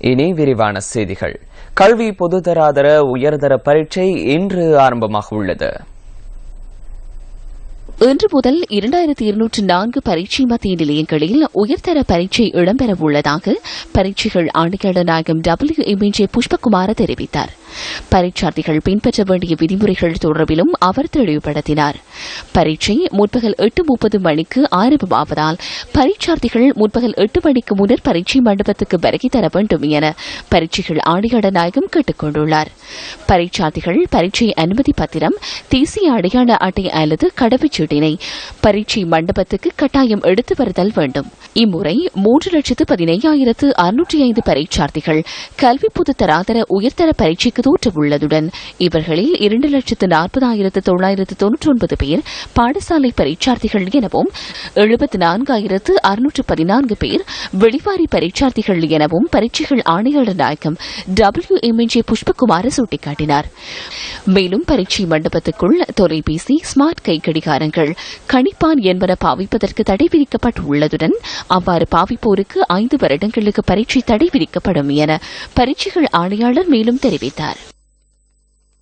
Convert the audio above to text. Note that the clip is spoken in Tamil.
இனி விரிவான செய்திகள். கல்வி பொதுதராதர உயர்தர பரீட்சை இன்று ஆரம்பமாக உள்ளது. இன்று முதல் இரண்டாயிரத்தி இருநூற்று நான்கு பரீட்சை மத்திய நிலையங்களில் உயர்தர பரீட்சை இடம்பெறவுள்ளதாக பரீட்சைகள் ஆணையாளர் நாயகம் டபிள்யூ எம்என்ஜே புஷ்பகுமார தெரிவித்தார். பரீட்சார்த்திகள் பின்பற்ற வேண்டிய விதிமுறைகள் தொடர்பிலும் அவர் தெளிவுபடுத்தினார். பரீட்சை முற்பகல் எட்டு முப்பது மணிக்கு ஆரம்பமாவதால் பரீட்சார்த்திகள் முற்பகல் எட்டு மணிக்கு முன்னர் பரீட்சை மண்டபத்துக்கு வருகை தர வேண்டும் என பரீட்சைகள் ஆணையாளர் நாயகம் கேட்டுக் கொண்டுள்ளார். பரீட்சார்த்திகள் பரீட்சை அனுமதி பத்திரம் தேசிய அடையாள அட்டை அல்லது கடவுச்சீட்டினை பரீட்சை மண்டபத்துக்கு கட்டாயம் எடுத்து வருதல் வேண்டும். இம்முறை மூன்று லட்சத்து பதினையாயிரத்து அறுநூற்றி ஐந்து பரீட்சார்த்திகள் கல்வி பொது தராதர உயர்தர பரீட்சைக்கு தோற்றவுள்ளதுடன் இவர்களில் இரண்டு லட்சத்து நாற்பதாயிரத்து தொள்ளாயிரத்து தொன்னூற்றி ஒன்பது பேர் பாடசாலை பரீட்சார்த்திகள் எனவும் எழுபத்து நான்காயிரத்து அறுநூற்று பதினான்கு பேர் வெளிவாரி பரீட்சார்த்திகள் எனவும் பரீட்சைகள் ஆணையாளர் நாயகம் டபிள்யூ எம்என்ஜே புஷ்பகுமார் சுட்டிக்காட்டினார். மேலும் பரீட்சை மண்டபத்துக்குள் தொலைபேசி ஸ்மார்ட் கை கடிகாரங்கள் கணிப்பான் என்பன பாவிப்பதற்கு தடை விதிக்கப்பட்டுள்ளதுடன் அவ்வாறு பாவிப்போருக்கு ஐந்து வருடங்களுக்கு பரீட்சை தடை விதிக்கப்படும் என பரீட்சைகள் ஆணையாளர் மேலும் தெரிவித்தார்.